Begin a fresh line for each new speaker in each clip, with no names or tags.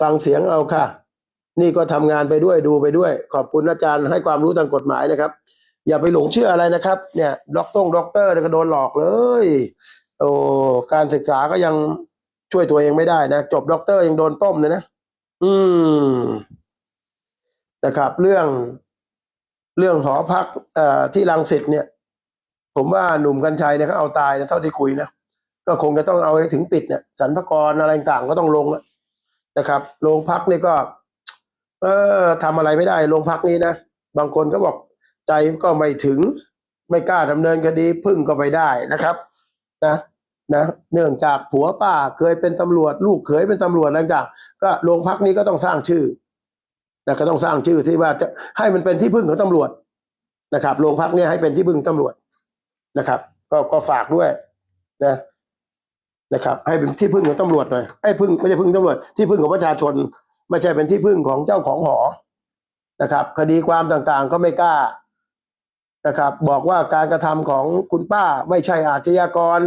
ฟังเสียงเอาค่ะ นี่ก็ทำงานไปด้วยดูไปด้วย ขอบคุณอาจารย์ให้ความรู้ทางกฎหมายนะครับ อย่าไปหลงเชื่ออะไรนะครับ เนี่ยด็อกตงด็อกเตอร์เนี่ยก็โดนหลอกเลยโอ้การศึกษาก็ยังช่วยตัวเองไม่ได้นะจบด็อกเตอร์ยังโดนต้มเลยนะอืมนะครับ เรื่องเรื่องหอพักเอ่อที่รังสิตเนี่ย ผมว่าหนุ่มกัญชัยเนี่ยเขาเอาตายนะเท่าที่คุยนะก็คงจะต้องเอาให้ถึงปิดเนี่ยสรรพกรอะไรต่างก็ต้องลงอะ นะครับโรงพักนี่ก็ เออทำอะไรไม่ได้โรงพักนี้นะบางคนก็บอกใจก็ไม่ถึง ไม่กล้าดำเนินคดีพึ่งก็ไปได้นะครับ นะนะเนื่องจากผัวป้าเคยเป็นตำรวจ ลูกเคยเป็นตำรวจอะไรต่างก็โรงพักนี้ก็ต้องสร้างชื่อนะก็ต้องสร้างชื่อที่ว่าจะให้มันเป็นที่พึ่งของตำรวจนะครับโรงพักนี่ยให้เป็นที่พึ่งตำรวจนะครับ ก็ก็ฝากด้วยนะ นะครับ ให้เป็นที่พึ่งของตำรวจหน่อยให้พึ่งไม่ใช่พึ่งตำรวจ ที่พึ่งของประชาชน ไม่ใช่เป็นที่พึ่งของเจ้าของหอนะครับ คดีความต่างๆก็ไม่กล้านะครับ บอกว่าการกระทำของคุณป้าไม่ใช่อาชญากร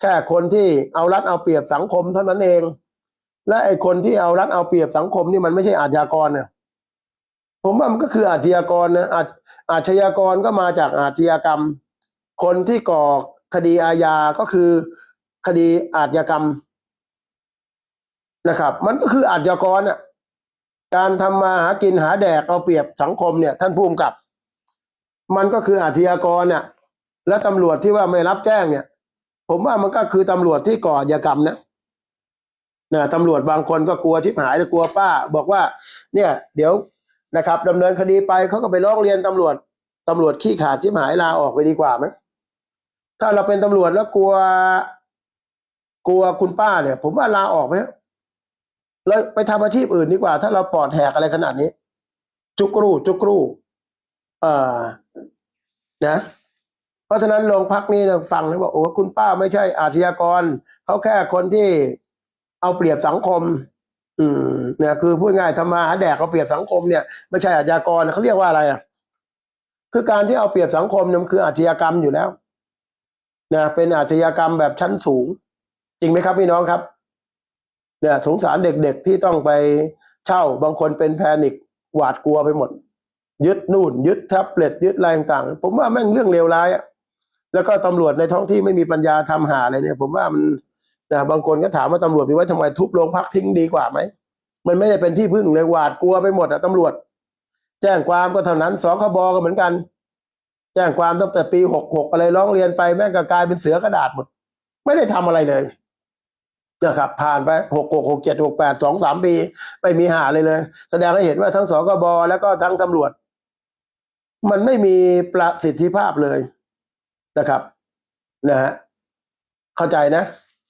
แค่คนที่เอารัดเอาเปรียบสังคมเท่านั้นเอง และไอ้คนที่เอารัดเอาเปรียบสังคมนี่มันไม่ใช่อาชญากรเนี่ยผมว่ามันก็คืออาชญากรนะอาชอาชญากรก็มาจากอาชญากรรม คนที่ก่อคดีอาญาก็คือ คดีอาชญากรรมนะครับ มันก็คืออาชญากรน่ะการทำมาหากินหาแดกเอาเปรียบสังคมเนี่ย ท่านผู้กำกับ มันก็คืออาชญากรเนี่ยและตำรวจที่ว่าไม่รับแจ้งเนี่ย ผมว่ามันก็คือตำรวจที่ก่ออาชญากรรมนะนี่ยตำรวจบางคนก็กลัวชิบหายกลัวป้า บอกว่า เนี่ย เดี๋ยวนะครับดำเนินคดีไปเขาก็ไปร้องเรียนตำรวจตำรวจขี้ขาดชิบหายลาออกไปดีกว่าไหมถ้าเราเป็นตำรวจแล้วกลัว กลัวคุณป้าเนี่ย ผมว่าลาออกไปเถอะแล้วไปทำอาชีพอื่นดีกว่า ถ้าเราปอดแหกอะไรขนาดนี้ จุกรูจุกรูเอ่อนะเพราะฉะนั้นโรงพักนี้นะฟังแล้วบอกโอ้คุณป้าไม่ใช่อาชญากรเขาแค่คนที่เอาเปรียบสังคม อืมเนี่ยคือพูดง่ายทำมาหาแดกเอาเปรียบสังคมเนี่ยไม่ใช่อาชญากรเขาเรียกว่าอะไรอะคือการที่เอาเปรียบสังคมเนี่ยมันคืออาชญากรรมอยู่แล้วนะเป็นอาชญากรรมแบบชั้นสูง จริงไหมครับพี่น้องครับ เนี่ย สงสารเด็กๆที่ต้องไปเช่าบางคนเป็นแพนิคหวาดกลัวไปหมด ยึดนู่น ยึดแท็บเล็ตยึดอะไรต่างๆ ผมว่าแม่งเรื่องเลวร้ายอะแล้วก็ตำรวจในท้องที่ไม่มีปัญญาทำหาอะไรเนี่ย ผมว่ามันนะบางคนก็ถามว่าตำรวจมีไว้ทำไมทุบโรงพักทิ้งดีกว่าไหมมันไม่ได้เป็นที่พึ่งเลยหวาดกลัวไปหมดอะตำรวจ แจ้งความก็เท่านั้นสคบก็เหมือนกัน แจ้งความตั้งแต่ปีหกหกอะไรร้องเรียนไปแม่งก็กลายเป็นเสือกระดาษหมด ไม่ได้ทำอะไรเลย นะครับผ่านไปหกหกหกเจ็ดหกแปดสองสามปีไม่มีหาเลยเลย แสดงให้เห็นว่าทั้งสกบแล้วก็ทั้งตำรวจ มันไม่มีประสิทธิภาพเลยนะครับนะฮะเข้าใจนะ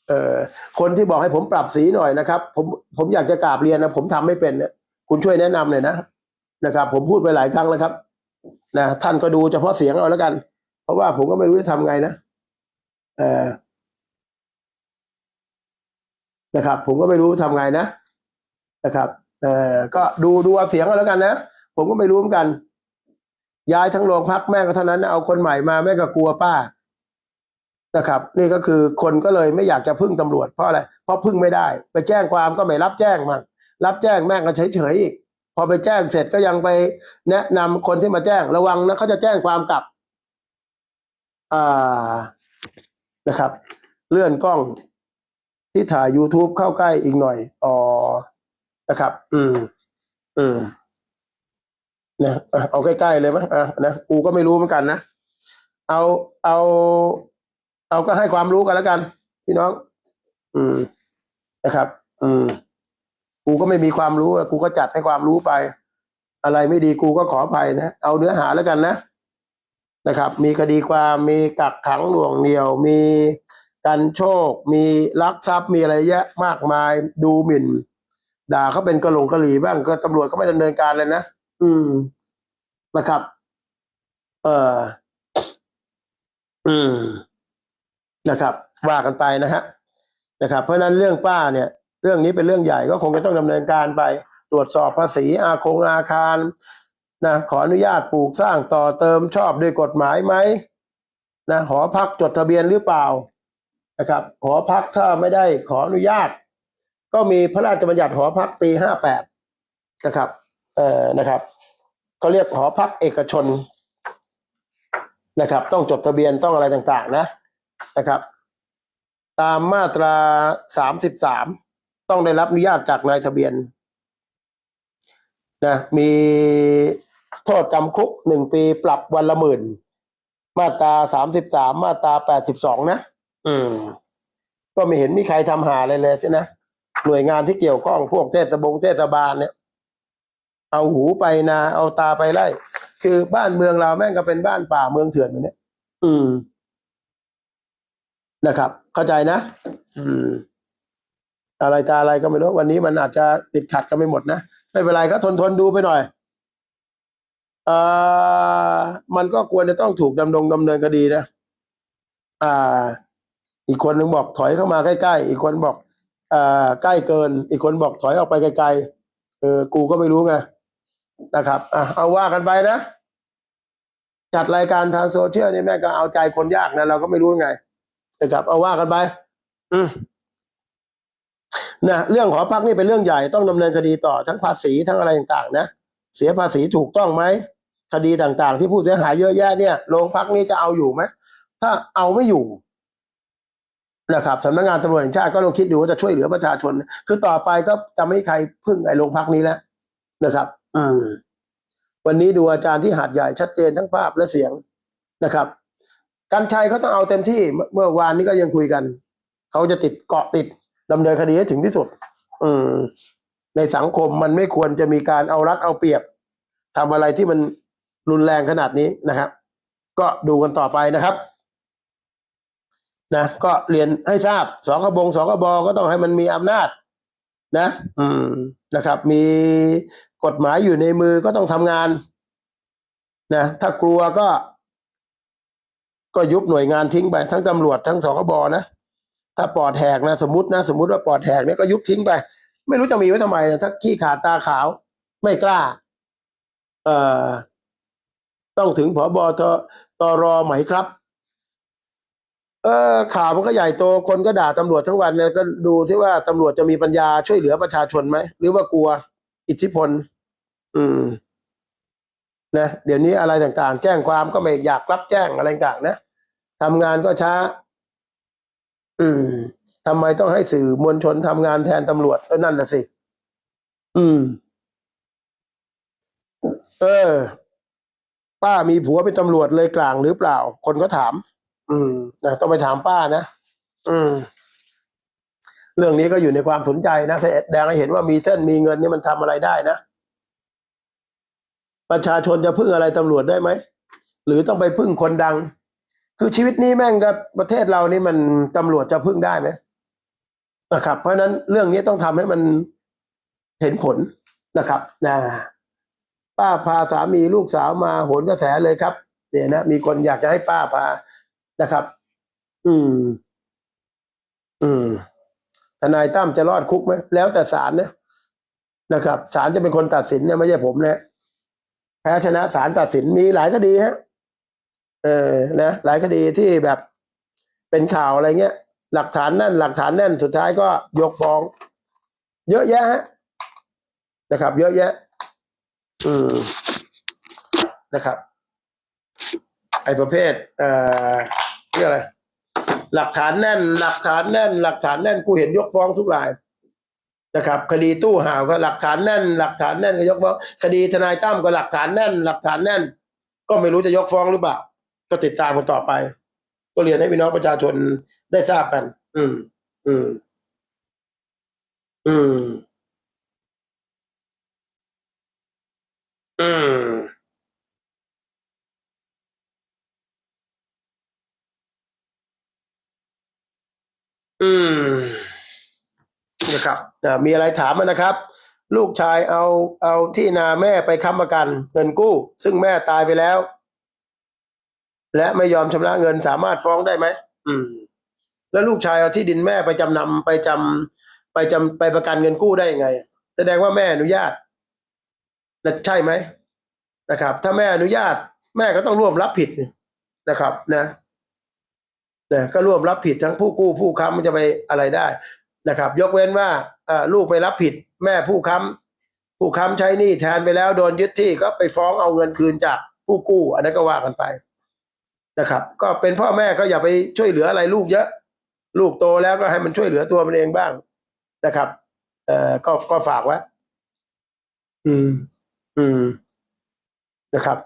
เอ่อคนที่บอกให้ผมปรับสีหน่อยนะครับ ผมผมอยากจะกราบเรียนนะผมทำไม่เป็นเนี่ยคุณช่วยแนะนำหน่อยนะนะครับ ผมพูดไปหลายครั้งแล้วครับนะท่านก็ดูเฉพาะเสียงเอาแล้วกัน เพราะว่าผมก็ไม่รู้จะทำไงนะเออ นะครับ ผมก็ไม่รู้ทำไงนะนะครับเออก็ดูดูเสียงเอาแล้วกันนะผมก็ไม่รู้เหมือนกัน ย้ายทั้งโรงพักแม่ก็เท่านั้น เอาคนใหม่มาแม่ก็กลัวป้านะครับ นี่ก็คือคนก็เลยไม่อยากจะพึ่งตำรวจเพราะอะไรเพราะพึ่งไม่ได้ ไปแจ้งความก็ไม่รับแจ้งมันรับแจ้งแม่ก็เฉยๆอีกพอไปแจ้งเสร็จก็ยังไปแนะนำคนที่มาแจ้งระวังนะเขาจะแจ้งความกลับอ่านะครับ เลื่อนกล้อง ที่ถ่าย YouTube เข้าใกล้อีกหน่อยอ๋อนะครับ อืม อืมนะอะเอาใกล้ๆเลยมั้ยอะนะกูก็ไม่รู้เหมือนกันนะเอาเอา เอาก็ให้ความรู้กันแล้วกัน พี่น้อง อืมนะครับ อืม กูก็ไม่มีความรู้กูก็จัดให้ความรู้ไป อะไรไม่ดีกูก็ขออภัยนะเอาเนื้อหาแล้วกันนะนะครับ มีคดีความมีกักขังหน่วงเหนี่ยว มี กันโชค มีลักทรัพย์มีอะไรเยอะมากมาย ดูหมิ่น ด่าเขาเป็นกระหลงกระหลีบ้างก็ตำรวจก็ไม่ดำเนินการเลยนะอืมนะครับ เอออืมนะครับ ว่ากันไปนะฮะนะครับ เพราะนั้นเรื่องป้าเนี่ย เรื่องนี้เป็นเรื่องใหญ่ก็คงจะต้องดำเนินการไป ตรวจสอบภาษีอาคงอาคารนะขออนุญาตปลูกสร้างต่อเติมชอบด้วยกฎหมายไหมนะหอพักจดทะเบียนหรือเปล่า นะครับหอพักถ้าไม่ได้ขออนุญาต ก็มีพระราชบัญญัติหอพักปีห้าแปดนะครับเอ่อนะครับเขาเรียกหอพักเอกชนนะครับ ต้องจดทะเบียนต้องอะไรต่างๆนะนะครับ ตามมาตราสามสิบสามต้องได้รับอนุญาตจากนายทะเบียนนะมีโทษจำคุกหนึ่งปีปรับวันละหมื่น มาตราสามสิบสามมาตราแปดสิบสองนะ อืมก็ไม่เห็นมีใครทำหาอะไรเลยใช่นะหน่วยงานที่เกี่ยวข้องพวกเทศบงเทศบาลเนี่ย เอาหูไปนาเอาตาไปไล่ คือบ้านเมืองเราแม่งก็เป็นบ้านป่าเมืองเถื่อนแบบนี้อืม นะครับ เข้าใจนะอืม อะไรตาอะไรก็ไม่รู้วันนี้มันอาจจะติดขัดกันไม่หมดนะไม่เป็นไรก็ทนทนดูไปหน่อยเอ่อมันก็ควรจะต้องถูกดำรงดำเนินคดีนะอ่า อีกคนหนึ่งบอกถอยเข้ามาใกล้ๆ อีกคนบอกอ่าใกล้เกิน อีกคนบอกถอยออกไปไกลๆ เออ กูก็ไม่รู้ไงนะครับอะเอาว่ากันไปนะ จัดรายการทางโซเชียลนี่แม่งก็เอาใจคนยากนะเราก็ไม่รู้ไงนะครับเอาว่ากันไป อืมนะเรื่องหอพักนี่เป็นเรื่องใหญ่ต้องดำเนินคดีต่อทั้งภาษีทั้งอะไรต่างๆนะเสียภาษีถูกต้องไหมคดีต่างๆ ที่ผู้เสียหายเยอะแยะเนี่ยโรงพักนี้จะเอาอยู่ไหมถ้าเอาไม่อยู่ นะครับสำนักงานตำรวจแห่งชาติก็ต้องคิดดูว่าจะช่วยเหลือประชาชน คือต่อไปก็จะไม่ใครพึ่งไอ้โรงพักนี้แล้วนะครับ อืมวันนี้ดูอาจารย์ที่หาดใหญ่ชัดเจนทั้งภาพและเสียงนะครับกันชัยเขาต้องเอาเต็มที่เมื่อวานนี้ก็ยังคุยกันเขาจะติดเกาะติดดำเนินคดีให้ถึงที่สุด อืมในสังคมมันไม่ควรจะมีการเอารัดเอาเปรียบทำอะไรที่มันรุนแรงขนาดนี้นะครับ ก็ดูกันต่อไปนะครับ นะก็เรียนให้ทราบสองกระบงสองกระบอก็ต้องให้มันมีอำนาจ นะ อืมนะครับ มีกฎหมายอยู่ในมือก็ต้องทำงาน นะถ้ากลัวก็ ก็ยุบหน่วยงานทิ้งไป ทั้งตำรวจทั้งสกบนะถ้าปอดแหกนะสมมตินะสมมติว่าปอดแหกเนี่ยก็ยุบทิ้งไป ไม่รู้จะมีไว้ทำไมนะถ้าขี้ขาดตาขาว ไม่กล้า เอ่อ ต้องถึงผบตตรอไหมครับ เออข่าวมันก็ใหญ่โตคนก็ด่าตำรวจทั้งวันเนี่ยก็ดูที่ว่าตำรวจจะมีปัญญาช่วยเหลือประชาชนไหม หรือว่ากลัวอิทธิพล อืม นะ เดี๋ยวนี้อะไรต่างๆ แจ้งความก็ไม่อยากรับแจ้งอะไรต่างๆนะทำงานก็ช้า อืมทำไมต้องให้สื่อมวลชนทำงานแทนตำรวจเออนั่นน่ะสิ อืม เออ ป้ามีผัวเป็นตำรวจเลยกลางหรือเปล่า คนก็ถาม อืมนะต้องไปถามป้านะอืม เรื่องนี้ก็อยู่ในความสนใจนะแสดงให้เห็นว่ามีเส้นมีเงินนี่มันทำอะไรได้นะประชาชนจะพึ่งอะไรตำรวจได้ไหม หรือต้องไปพึ่งคนดัง คือชีวิตนี้แม่งกับประเทศเรานี่มันตำรวจจะพึ่งได้ไหมนะครับ เพราะฉะนั้นเรื่องนี้ต้องทำให้มันเห็นผลนะครับนะป้าพาสามีลูกสาวมาโหนกระแสเลยครับ เนี่ยนะมีคนอยากจะให้ป้าพา นะครับ อืม อืมทนายตั้มจะรอดคุกไหมแล้วแต่ศาลนะนะครับศาลจะเป็นคนตัดสินเนี่ยไม่ใช่ผมนะแพ้ชนะศาลตัดสินมีหลายคดีฮะ เออนะหลายคดีที่แบบเป็นข่าวอะไรเงี้ย หลักฐานแน่น หลักฐานแน่นสุดท้ายก็ยกฟ้อง เยอะแยะฮะนะครับ เยอะแยะ อืมนะครับ ไอ้ประเภท เอ่อ เรียกอะไร หลักฐานแน่น หลักฐานแน่น หลักฐานแน่นกูเห็นยกฟ้องทุกรายนะครับ คดีตู้ห่าวก็หลักฐานแน่น หลักฐานแน่นก็ยกฟ้องคดีทนายตั้มก็หลักฐานแน่น หลักฐานแน่น ก็ไม่รู้จะยกฟ้องหรือเปล่าก็ติดตามกันต่อไป ก็เรียนให้พี่น้องประชาชนได้ทราบกัน อืม อืม อืม อืม อืมนะครับมีอะไรถามมานะครับ ลูกชายเอาเอาที่นาแม่ไปค้ำประกัน เงินกู้ ซึ่งแม่ตายไปแล้ว และไม่ยอมชำระเงินสามารถฟ้องได้ไหมอืม แล้วลูกชายเอาที่ดินแม่ไปจำนำไปจำไปจำไปประกันเงินกู้ได้ยังไง แสดงว่าแม่อนุญาตนะใช่ไหมนะครับ ถ้าแม่อนุญาต แม่ก็ต้องร่วมรับผิดนะครับ นะ นะก็ร่วมรับผิดทั้งผู้กู้ผู้ค้ำมันจะไปอะไรได้นะครับ ยกเว้นว่าเอ่อลูกไม่รับผิดแม่ผู้ค้ำผู้ค้ำใช้หนี้แทนไปแล้วโดนยึดที่ก็ไปฟ้องเอาเงินคืนจากผู้กู้ อันนั้นก็ว่ากันไปนะครับ ก็เป็นพ่อแม่ก็อย่าไปช่วยเหลืออะไรลูกเยอะ ลูกโตแล้วก็ให้มันช่วยเหลือตัวมันเองบ้างนะครับ เอ่อก็ก็ฝากไว้อืม อืมนะครับ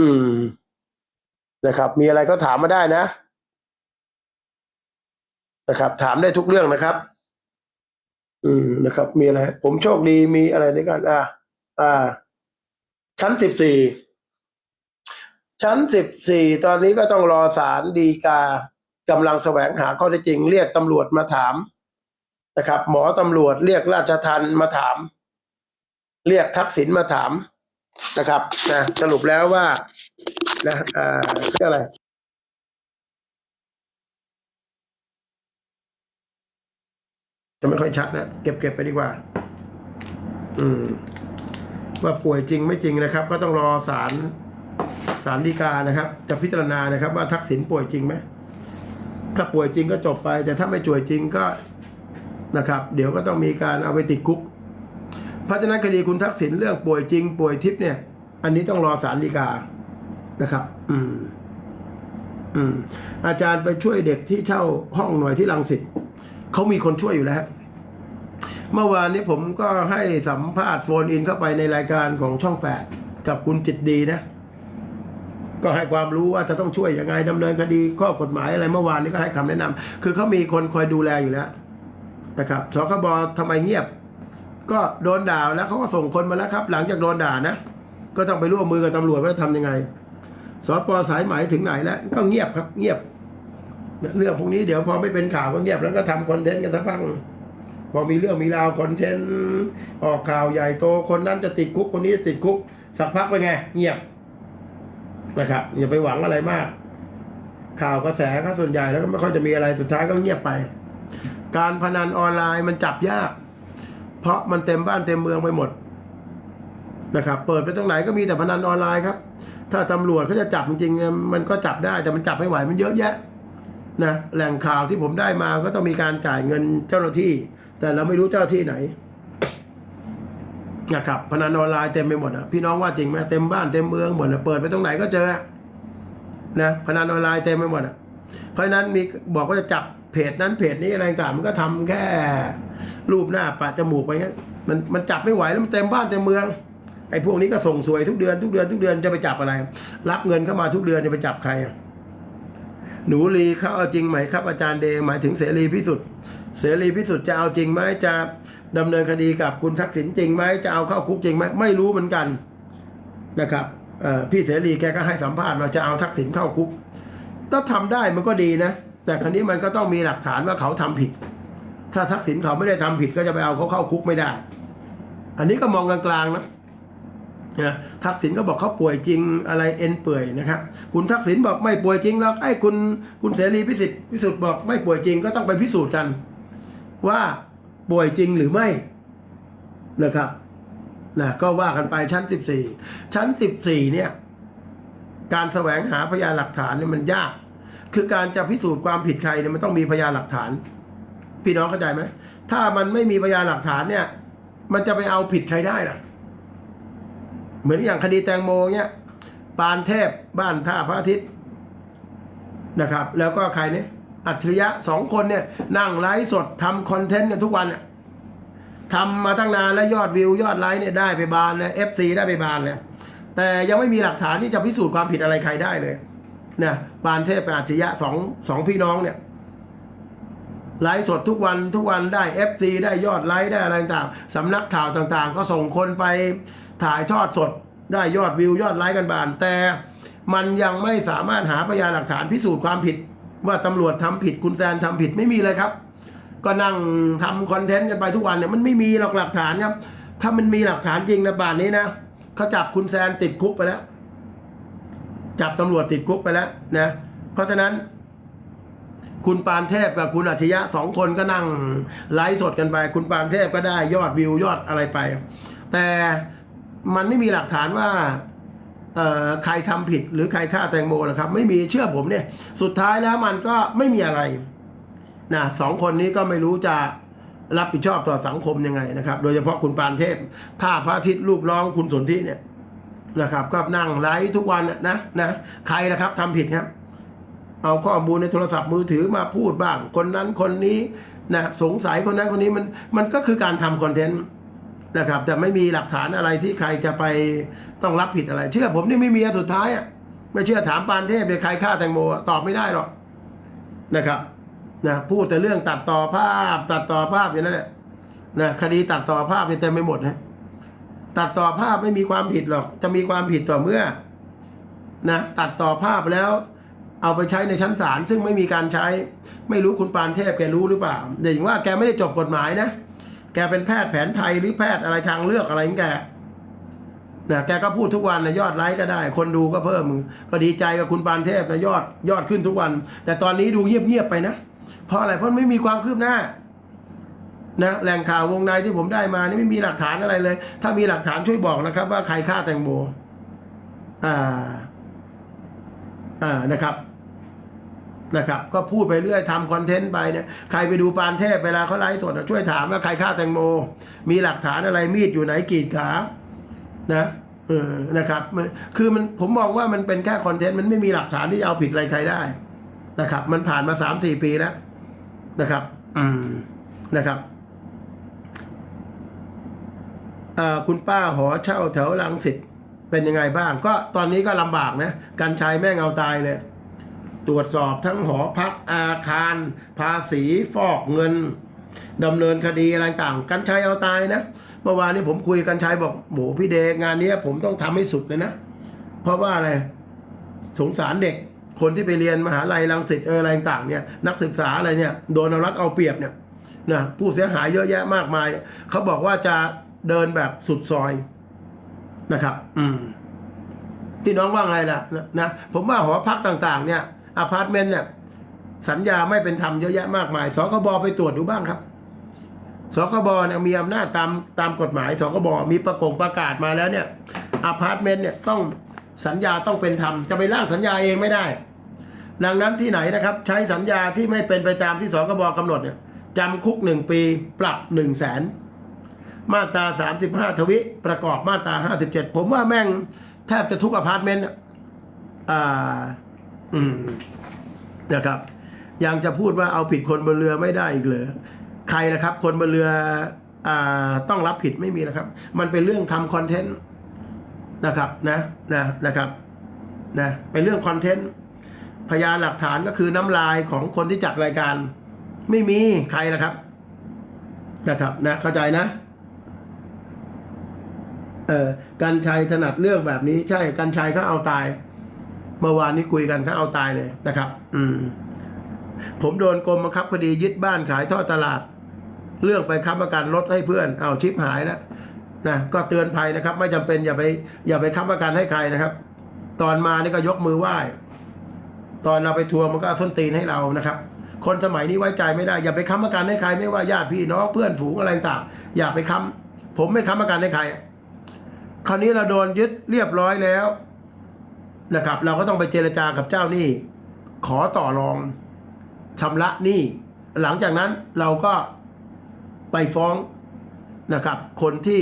อืม นะครับ มีอะไรก็ถามมาได้นะ นะครับ ถามได้ทุกเรื่องนะครับ อืมนะครับ มีอะไร ผมโชคดีมีอะไรในการอ่า อ่า ชั้นสิบสี่ชั้นสิบสี่ตอนนี้ก็ต้องรอศาลฎีกากำลังแสวงหาข้อเท็จจริง เรียกตำรวจมาถามนะครับ หมอตำรวจเรียกราชทันมาถาม เรียกทักษิณมาถามนะครับนะสรุปแล้วว่า นะอ่าเรียกอะไรจะไม่ค่อยชัดนะเก็บเก็บไปดีกว่า อืม ว่าป่วยจริงไม่จริงนะครับ ก็ต้องรอศาลศาลฎีกานะครับ จะพิจารณานะครับ ว่าทักษิณป่วยจริงไหมถ้าป่วยจริงก็จบไป แต่ถ้าไม่ป่วยจริงก็นะครับ เดี๋ยวก็ต้องมีการเอาไปติดคุกเพราะฉะนั้นคดีคุณทักษิณเรื่องป่วยจริง ป่วยทิพย์เนี่ย อันนี้ต้องรอศาลฎีกา นะครับ อืม อืม อาจารย์ไปช่วยเด็กที่เช่าห้องหน่วยที่รังสิตเขามีคนช่วยอยู่แล้ว เมื่อวานนี้ผมก็ให้สัมภาษณ์โฟนอินเข้าไปในรายการของช่องแปดกับคุณจิตดีนะ ก็ให้ความรู้ว่าจะต้องช่วยยังไงดำเนินคดีข้อกฎหมายอะไรเมื่อวานนี้ก็ให้คำแนะนำคือเขามีคนคอยดูแลอยู่แล้วนะครับสคบทำไมเงียบ ก็โดนด่าแล้วเขาก็ส่งคนมาแล้วครับ หลังจากโดนด่านะ ก็ต้องไปร่วมมือกับตำรวจว่าทำยังไง สปสายไหมถึงไหนแล้วก็เงียบครับเงียบ เรื่องพวกนี้เดี๋ยวพอไม่เป็นข่าวก็เงียบแล้วก็ทำคอนเทนต์กันสักพักพอมีเรื่องมีราวคอนเทนต์ออกข่าวใหญ่โตคนนั้นจะติดคุกคนนี้จะติดคุก สักพักไปไง เงียบนะครับอย่าไปหวังอะไรมาก ข่าวกระแสก็ส่วนใหญ่แล้วก็ไม่ค่อยจะมีอะไรสุดท้ายก็เงียบไป การพนันออนไลน์มันจับยาก เพราะมันเต็มบ้านเต็มเมืองไปหมดนะครับ เปิดไปตรงไหนก็มีแต่พนันออนไลน์ครับ ถ้าตำรวจเขาจะจับจริงๆมันก็จับได้แต่มันจับไม่ไหวมันเยอะแยะนะแหล่งข่าวที่ผมได้มาก็ต้องมีการจ่ายเงินเจ้าหน้าที่ แต่เราไม่รู้เจ้าที่ไหนนะครับพนันออนไลน์เต็มไปหมดอะพี่น้องว่าจริงไหมเต็มบ้านเต็มเมืองหมดอะเปิดไปตรงไหนก็เจอนะพนันออนไลน์เต็มไปหมดอะเพราะฉะนั้นมีบอกว่าจะจับเพจนั้นเพจนี้อะไรต่างมันก็ทำแค่รูปหน้าปะจมูกไปเงั้นมันมันจับไม่ไหวแล้วมันเต็มบ้านเต็มเมือง ไอ้พวกนี้ก็ส่งสวยทุกเดือนทุกเดือนทุกเดือนจะไปจับอะไร รับเงินเข้ามาทุกเดือนจะไปจับใคร หนูลีเขาเอาจริงไหมครับ อาจารย์เดงหมายถึงเสรีพิสุทธิ์เสรีพิสุทธิ์จะเอาจริงไหมจะดำเนินคดีกับคุณทักษิณจริงไหมจะเอาเข้าคุกจริงไหมไม่รู้เหมือนกันนะครับพี่เสรีแกก็ให้สัมภาษณ์ว่าจะเอาทักษิณเข้าคุก ถ้าทำได้มันก็ดีนะ แต่ครั้นี้มันก็ต้องมีหลักฐานว่าเขาทำผิด ถ้าทักษิณเขาไม่ได้ทำผิดก็จะไปเอาเขาเข้าคุกไม่ได้ อันนี้ก็มองกลางๆนะ นะทักษิณก็บอกเขาป่วยจริงอะไรเอ็นเปื่อยนะครับ คุณทักษิณบอกไม่ป่วยจริงหรอกไอ้คุณคุณเสรีพิสิทธิ์พิสุทธิ์บอกไม่ป่วยจริงก็ต้องไปพิสูจน์กัน ว่าป่วยจริงหรือไม่นะครับนะก็ว่ากันไปชั้นสิบสี่ชั้นสิบสี่เนี่ยการแสวงหาพยานหลักฐานเนี่ยมันยาก คือการจะพิสูจน์ความผิดใครเนี่ยมันต้องมีพยานหลักฐาน พี่น้องเข้าใจไหมถ้ามันไม่มีพยานหลักฐานเนี่ย มันจะไปเอาผิดใครได้ล่ะ เหมือนอย่างคดีแตงโมเนี่ยปานเทพบ้านท่าพระอาทิตย์นะครับ แล้วก็ใครเนี่ยอัจฉริยะสองคนเนี่ยนั่งไลฟ์สดทำคอนเทนต์กันทุกวันเนี่ยทำมาตั้งนานแล้วยอดวิวยอดไลฟ์เนี่ยได้ไปบานเลยเอฟซีได้ไปบานเลยแต่ยังไม่มีหลักฐานที่จะพิสูจน์ความผิดอะไรใครได้เลยนะปานเทพกับอัจฉริยะสองสองพี่น้องเนี่ยไลฟ์สดทุกวันทุกวันได้ FC ได้ยอดไลค์ได้อะไรต่างสำนักข่าวต่างๆ ก็ส่งคนไป ถ่ายทอดสดได้ยอดวิวยอดไลค์กันบาน แต่มันยังไม่สามารถหาพยานหลักฐานพิสูจน์ความผิด ว่าตำรวจทำผิดคุณแซนทำผิดไม่มีเลยครับ ก็นั่งทำคอนเทนต์กันไปทุกวันเนี่ยมันไม่มีหรอกหลักฐานครับ ถ้ามันมีหลักฐานจริงนะป่านนี้นะเขาจับคุณแซนติดคุกไปแล้ว จับตำรวจติดคุกไปแล้วนะ เพราะฉะนั้น คุณปานเทพกับคุณอัจฉริยะสองคนก็นั่งไลฟ์สดกันไป คุณปานเทพก็ได้ยอดวิวยอดอะไรไป แต่ มันไม่มีหลักฐานว่าใครทำผิดหรือใครฆ่าแตงโมนะครับ ไม่มีเชื่อผมเนี่ย สุดท้ายแล้วมันก็ไม่มีอะไรนะสองคนนี้ก็ไม่รู้จะรับผิดชอบต่อสังคมยังไงนะครับ โดยเฉพาะคุณปานเทพ ถ้าพระอาทิตย์รูปร้องคุณสนธิเนี่ยนะครับ ก็นั่งไลฟ์ทุกวันน่ะนะนะ ใครนะครับทำผิดครับ เอาข้อมูลในโทรศัพท์มือถือมาพูดบ้าง คนนั้นคนนี้นะสงสัยคนนั้นคนนี้มันมันก็คือการทำคอนเทนต์ นะครับ แต่ไม่มีหลักฐานอะไรที่ใครจะไปต้องรับผิดอะไร เชื่อผมนี่ไม่มีอันสุดท้ายอะไม่เชื่อถามปานเทพเลยใครฆ่าแตงโมตอบไม่ได้หรอกนะครับนะพูดแต่เรื่องตัดต่อภาพ ตัดต่อภาพอย่างนั้นแหละนะคดีตัดต่อภาพนี่เต็มไปหมดนะตัดต่อภาพไม่มีความผิดหรอก จะมีความผิดต่อเมื่อนะตัดต่อภาพแล้วเอาไปใช้ในชั้นศาลซึ่งไม่มีการใช้ ไม่รู้คุณปานเทพแกรู้หรือเปล่าเดี๋ยวอย่างว่าแกไม่ได้จบกฎหมายนะ แกเป็นแพทย์แผนไทยหรือแพทย์อะไรทางเลือกอะไรของแกนะแกก็พูดทุกวันนะยอดไลค์ก็ได้ คนดูก็เพิ่ม ก็ดีใจกับคุณปานเทพนะยอดยอดขึ้นทุกวัน แต่ตอนนี้ดูเงียบๆไปนะ เพราะอะไรเพราะไม่มีความคืบหน้านะแหล่งข่าววงในที่ผมได้มานี่ไม่มีหลักฐานอะไรเลย ถ้ามีหลักฐานช่วยบอกนะครับ ว่าใครฆ่าแตงโมอ่าอ่านะครับ นะครับก็พูดไปเรื่อยทำคอนเทนต์ไปเนี่ยใครไปดูปานเทพเวลาเขาไลฟ์สดอะช่วยถามว่าใครฆ่าแตงโม มีหลักฐานอะไรมีดอยู่ไหนกรีดขานะเออนะครับมันคือมันผมมองว่ามันเป็นแค่คอนเทนต์มันไม่มีหลักฐานที่จะเอาผิดอะไรใครได้นะครับ มันผ่านมาสามสี่ปีแล้วนะครับ อืมนะครับอ่าคุณป้าหอเช่าแถวลังสิตเป็นยังไงบ้าง ก็ตอนนี้ก็ลำบากนะการใช้แม่งเอาตายเลย ตรวจสอบทั้งหอพักอาคาร ภาษีฟอกเงินดำเนินคดีอะไรต่างกันชัยเอาตายนะเมื่อวานนี้ผมคุยกันชัยบอกโหพี่เดงานนี้ผมต้องทำให้สุดเลยนะ เพราะว่าอะไรสงสารเด็กคนที่ไปเรียนมหาลัยรังสิตเอออะไรต่างเนี่ยนักศึกษาอะไรเนี่ยโดนรัดเอาเปรียบเนี่ยนะผู้เสียหายเยอะแยะมากมายเนี่ยเขาบอกว่าจะเดินแบบสุดซอยนะครับ อืมพี่น้องว่าไงล่ะนะนะผมว่าหอพักต่าง ๆ เนี่ย อพาร์ตเมนต์เนี่ยสัญญาไม่เป็นธรรมเยอะแยะมากมาย สคบไปตรวจดูบ้างครับ สคบเนี่ยมีอำนาจตามตามกฎหมาย สคบมีประกงประกาศมาแล้วเนี่ยอพาร์ตเมนต์เนี่ยต้องสัญญาต้องเป็นธรรม จะไปร่างสัญญาเองไม่ได้ ดังนั้นที่ไหนนะครับ ใช้สัญญาที่ไม่เป็นไปตามที่สคบกำหนดเนี่ยจำคุกหนึ่งปีปรับหนึ่งแสนมาตรา 35 ทวิ ประกอบมาตรา 57 ผมว่าแม่งแทบจะทุกอพาร์ตเมนต์อ่า อืมนะครับ ยังจะพูดว่าเอาผิดคนบนเรือไม่ได้อีกเลยใครนะครับ คนบนเรืออ่าต้องรับผิดไม่มีนะครับ มันเป็นเรื่องทำคอนเทนต์นะครับนะนะนะครับนะเป็นเรื่องคอนเทนต์พยานหลักฐานก็คือน้ำลายของคนที่จัดรายการ ไม่มีใครนะครับ นะครับนะเข้าใจนะเออกันชัยถนัดเรื่องแบบนี้ใช่กันชัยเขาเอาตาย เมื่อวานนี้คุยกันเขาเอาตายเลยนะครับ อืม ผมโดนกรมบังคับคดียึดบ้านขายทอดตลาด เรื่องไปค้ำประกันรถให้เพื่อนเอาชิปหายแล้วนะก็เตือนภัยนะครับ ไม่จำเป็นอย่าไป อย่าไปค้ำประกันให้ใครนะครับ ตอนมานี่ก็ยกมือไหว้ตอนเราไปทัวร์มันก็ส้นตีนให้เรานะครับ คนสมัยนี้ไว้ใจไม่ได้ อย่าไปค้ำประกันให้ใครไม่ว่าญาติพี่น้องเพื่อนฝูงอะไรต่างอย่าไปค้ำผมไม่ค้ำประกันให้ใคร คราวนี้เราโดนยึดเรียบร้อยแล้ว นะครับ เราก็ต้องไปเจรจากับเจ้าหนี้ ขอต่อรองชำระหนี้ หลังจากนั้นเราก็ไปฟ้องนะครับ คนที่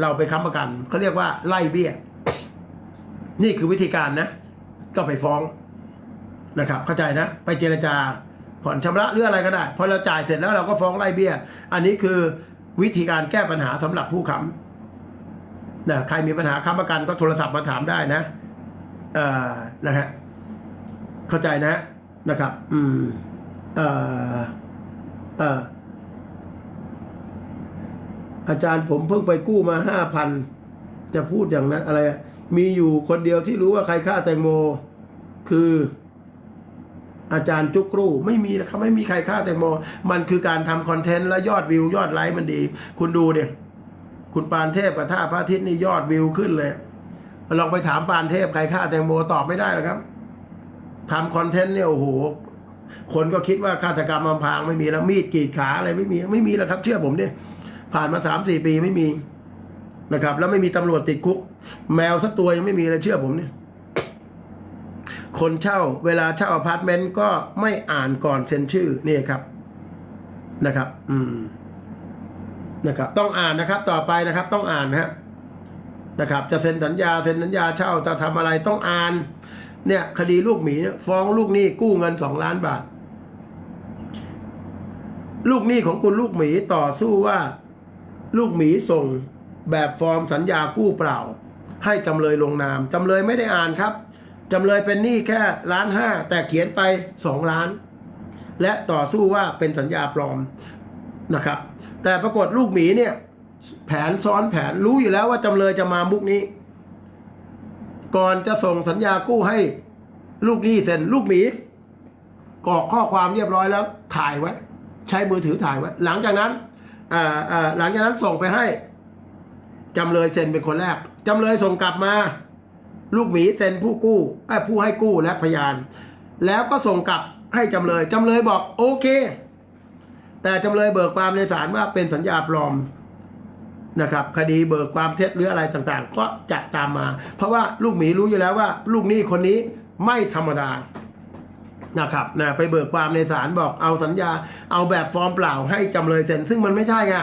เราไปค้ำประกันเขาเรียกว่าไล่เบี้ย นี่คือวิธีการนะ ก็ไปฟ้องนะครับ เข้าใจนะ ไปเจรจาผ่อนชำระหรืออะไรก็ได้ พอเราจ่ายเสร็จแล้วเราก็ฟ้องไล่เบี้ย อันนี้คือวิธีการแก้ปัญหาสำหรับผู้ค้ำนะใครมีปัญหาค้ำประกันก็โทรศัพท์มาถามได้นะ อ่อนะฮะเข้าใจนะนะครับ อืมเอ่อเอ่ออาจารย์ผมเพิ่งไปกู้มาห้าพันจะพูดอย่างนั้นอะไร มีอยู่คนเดียวที่รู้ว่าใครฆ่าแตงโม คือ อาจารย์จุกรูไม่มีนะครับไม่มีใครฆ่าแตงโม มันคือการทำคอนเทนต์และยอดวิวยอดไลค์มันดี คุณดูเนี่ยคุณปานเทพกับท่าพระอาทิตย์นี่ยอดวิวขึ้นเลย ลองไปถามปานเทพใครฆ่าแตงโมตอบไม่ได้หรอกครับทำคอนเทนต์เนี่ยโอ้โหคนก็คิดว่าฆาตกรรมอำพรางไม่มีแล้วมีดกรีดขาอะไรไม่มีไม่มีแล้วครับ เชื่อผมดิผ่านมาสามสี่ปีไม่มีนะครับ แล้วไม่มีตำรวจติดคุก แมวสักตัวยังไม่มีเลยเชื่อผมเนี่ยคนเช่าเวลาเช่าอพาร์ตเมนต์ก็ไม่อ่านก่อนเซ็นชื่อนี่ครับนะครับ อืมนะครับ ต้องอ่านนะครับ ต่อไปนะครับ ต้องอ่านนะฮะ นะครับ จะเซ็นสัญญาเซ็นสัญญาเช่าจะทำอะไรต้องอ่านเนี่ยคดีลูกหมีเนี่ยฟ้องลูกหนี้กู้เงินสองล้านบาท ลูกหนี้ของคุณลูกหมีต่อสู้ว่า ลูกหมีส่งแบบฟอร์มสัญญากู้เปล่า ให้จำเลยลงนามจำเลยไม่ได้อ่านครับจำเลยเป็นหนี้แค่ล้านห้าแต่เขียนไปสองล้าน และต่อสู้ว่าเป็นสัญญาปลอมนะครับ แต่ปรากฏลูกหมีเนี่ย แผนซ้อนแผนรู้อยู่แล้วว่าจำเลยจะมามุกนี้ ก่อนจะส่งสัญญากู้ให้ ลูกหนี้เซ็นลูกหมีกรอกข้อความเรียบร้อยแล้วถ่ายไว้ ใช้มือถือถ่ายไว้ หลังจากนั้นหลังจากนั้นส่งไปให้จำเลยเซ็นเป็นคนแรกจำเลยส่งกลับมา ลูกหมีเซ็นผู้กู้เอ้ผู้ให้กู้และพยาน แล้วก็ส่งกลับให้จำเลยจำเลยบอกโอเค แต่จำเลยเบิกความในศาลว่าเป็นสัญญาปลอม นะครับคดีเบิกความเท็จหรืออะไรต่างๆ ก็จะตามมา เพราะว่าลูกหมีรู้อยู่แล้วว่า ลูกหนี้คนนี้ไม่ธรรมดานะครับนะไปเบิกความในศาลบอกเอาสัญญาเอาแบบฟอร์มเปล่าให้จำเลยเซ็นซึ่งมันไม่ใช่ไง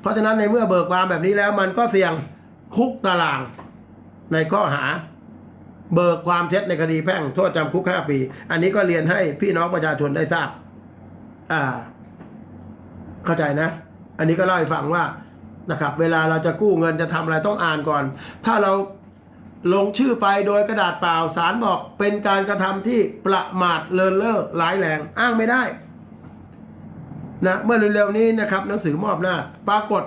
เพราะฉะนั้นในเมื่อเบิกความแบบนี้แล้วมันก็เสี่ยงคุกตาราง ในข้อหา เบิกความเท็จในคดีแพ่งโทษจำคุกห้าปี อันนี้ก็เรียนให้พี่น้องประชาชนได้ทราบ อ่า เข้าใจนะ อันนี้ก็เล่าให้ฟังว่า นะครับ เวลาเราจะกู้เงินจะทำอะไรต้องอ่านก่อน ถ้าเราลงชื่อไปโดยกระดาษเปล่าสารบอกเป็นการกระทำที่ประมาทเลินเล่อร้ายแรงอ้างไม่ได้นะเมื่อเร็วๆนี้นะครับ หนังสือมอบหน้าจปรากฏ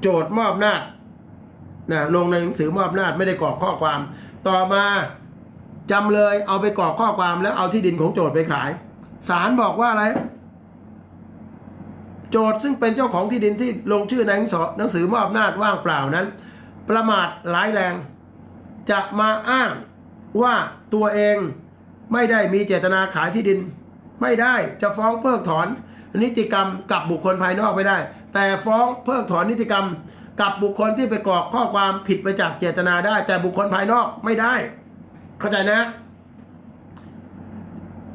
โจทย์มอบหน้าจนะลงในหนังสือมอบหน้าจไม่ได้กรอกข้อความ ต่อมาจำเลยเอาไปกรอกข้อความแล้วเอาที่ดินของโจทย์ไปขายศาลบอกว่าอะไร โจทย์ซึ่งเป็นเจ้าของที่ดินที่ลงชื่อในหนังสือมอบอำนาจว่างเปล่านั้น ประมาทร้ายแรง จะมาอ้างว่าตัวเองไม่ได้มีเจตนาขายที่ดิน ไม่ได้จะฟ้องเพิกถอนนิติกรรมกับบุคคลภายนอกไม่ได้ แต่ฟ้องเพิกถอนนิติกรรมกับบุคคลที่ไปกรอกข้อความผิดไปจากเจตนาได้ แต่บุคคลภายนอกไม่ได้ เข้าใจนะ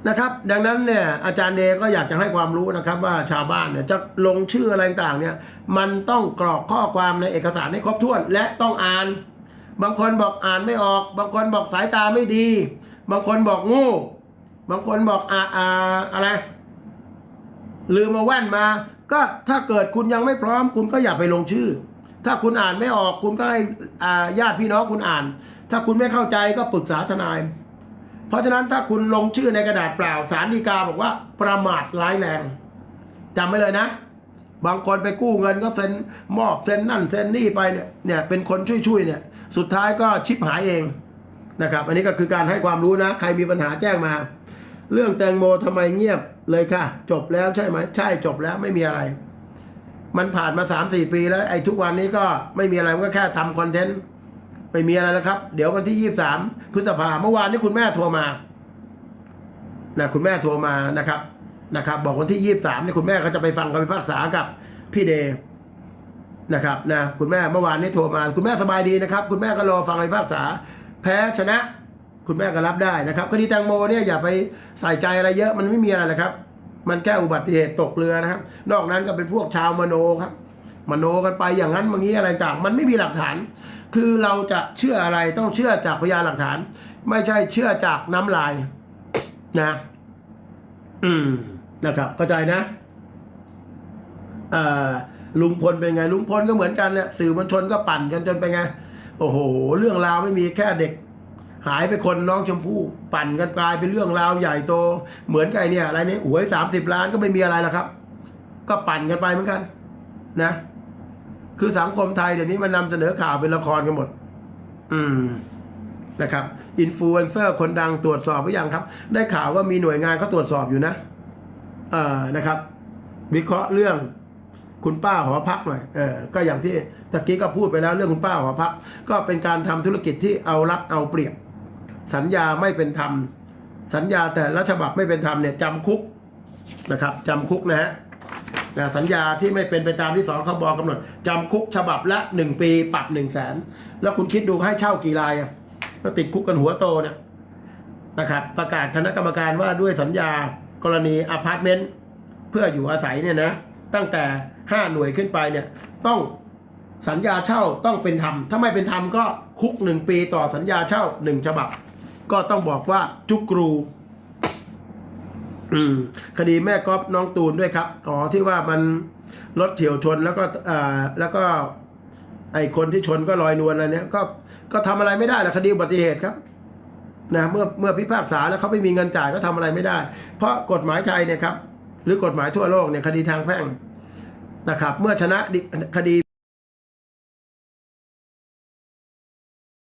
นะครับ ดังนั้นเนี่ยอาจารย์เดก็อยากจะให้ความรู้นะครับว่าชาวบ้านเนี่ยจะลงชื่ออะไรต่างเนี่ยมันต้องกรอกข้อความในเอกสารให้ครบถ้วน และต้องอ่าน บางคนบอกอ่านไม่ออก บางคนบอกสายตาไม่ดี บางคนบอกงูบางคนบอกอ่าอ่าอะไร ลืมมาแว่นมา ก็ถ้าเกิดคุณยังไม่พร้อม คุณก็อย่าไปลงชื่อ ถ้าคุณอ่านไม่ออก คุณก็ให้ญาติพี่น้องคุณอ่าน ถ้าคุณไม่เข้าใจก็ปรึกษาทนาย เพราะฉะนั้นถ้าคุณลงชื่อในกระดาษเปล่าสารดีกาบอกว่าประมาทร้ายแรงจำไว้เลยนะ บางคนไปกู้เงินก็เซ็นมอบเซ็นนั่นเซ็นนี่ไปเนี่ยเนี่ยเป็นคนช่วยๆเนี่ย สุดท้ายก็ชิบหายเองนะครับ อันนี้ก็คือการให้ความรู้นะ ใครมีปัญหาแจ้งมา เรื่องแตงโมทำไมเงียบเลยค่ะ จบแล้วใช่ไหมใช่จบแล้วไม่มีอะไร มันผ่านมาสามสี่ปีแล้วไอ้ทุกวันนี้ก็ไม่มีอะไรมันก็แค่ทำคอนเทนต์ ไม่มีอะไรแล้วครับ เดี๋ยววันที่ยี่สามพฤษภาเมื่อวานนี้คุณแม่โทรมานะคุณแม่โทรมานะครับนะครับ บอกวันที่ยี่สามนี่คุณแม่ก็จะไปฟังคำพิพากษากับพี่เดย์นะครับนะคุณแม่เมื่อวานนี้โทรมา คุณแม่สบายดีนะครับ คุณแม่ก็รอฟังคำพิพากษา แพ้ชนะ คุณแม่ก็รับได้นะครับคดีแตงโมเนี่ยอย่าไปใส่ใจอะไรเยอะมันไม่มีอะไรนะครับ มันแค่อุบัติเหตุตกเรือนะครับ นอกนั้นก็เป็นพวกชาวมโนครับมโนกันไปอย่างนั้นบางนี้อะไรต่าง มันไม่มีหลักฐาน คือเราจะเชื่ออะไรต้องเชื่อจากพยานหลักฐาน ไม่ใช่เชื่อจากน้ำลายนะ อืมนะครับเข้าใจนะเอ่อลุงพลเป็นไงลุงพลก็เหมือนกันเนี่ยสื่อมวลชนก็ปั่นกันจนเป็นไง โอ้โห เรื่องราวไม่มีแค่เด็ก หายไปคนน้องชมพู่ปั่นกันกลายเป็นเรื่องราวใหญ่โต เหมือนกับไอเนี่ยอะไรนี่หวยสามสิบล้านก็ไม่มีอะไรแล้วครับ ก็ปั่นกันไปเหมือนกัน นะ คือสังคมไทยเดี๋ยวนี้มันนำเสนอข่าวเป็นละครกันหมด อืมนะครับอินฟลูเอนเซอร์คนดังตรวจสอบหรือยังครับ ได้ข่าวว่ามีหน่วยงานเขาตรวจสอบอยู่นะ เอ่อนะครับ วิเคราะห์เรื่องคุณป้าหอพักหน่อยเออก็อย่างที่ตะกี้ก็พูดไปแล้วเรื่องคุณป้าหอพัก ก็เป็นการทำธุรกิจที่เอารัดเอาเปรียบ สัญญาไม่เป็นธรรม สัญญาแต่ละฉบับไม่เป็นธรรมเนี่ยจำคุกนะครับจำคุกนะฮะ นะสัญญาที่ไม่เป็นไปตามที่สคบกำหนดจำคุกฉบับละหนึ่งปีปรับหนึ่งแสนแล้วคุณคิดดูให้เช่ากี่รายก็ติดคุกกันหัวโตเนี่ยนะครับประกาศคณะกรรมการว่าด้วยสัญญากรณีอพาร์ตเมนต์เพื่ออยู่อาศัยเนี่ยนะตั้งแต่ห้าหน่วยขึ้นไปเนี่ยต้องสัญญาเช่าต้องเป็นธรรมถ้าไม่เป็นธรรมก็คุกหนึ่งปีต่อสัญญาเช่าหนึ่งฉบับ ก็ต้องบอกว่าจุกรู อืมคดีแม่ก๊อฟน้องตูนด้วยครับอ๋อที่ว่ามันรถเฉียวชนแล้วก็อ่าแล้วก็ ไอคนที่ชนก็ลอยนวลอะไรเนี้ยก็ก็ทำอะไรไม่ได้นะคดีอุบัติเหตุครับนะเมื่อเมื่อพิพากษาแล้วเขาไม่มีเงินจ่ายก็ทำอะไรไม่ได้ เพราะกฎหมายไทยเนี่ยครับหรือกฎหมายทั่วโลกเนี่ยคดีทางแพ่งนะครับ เมื่อชนะคดี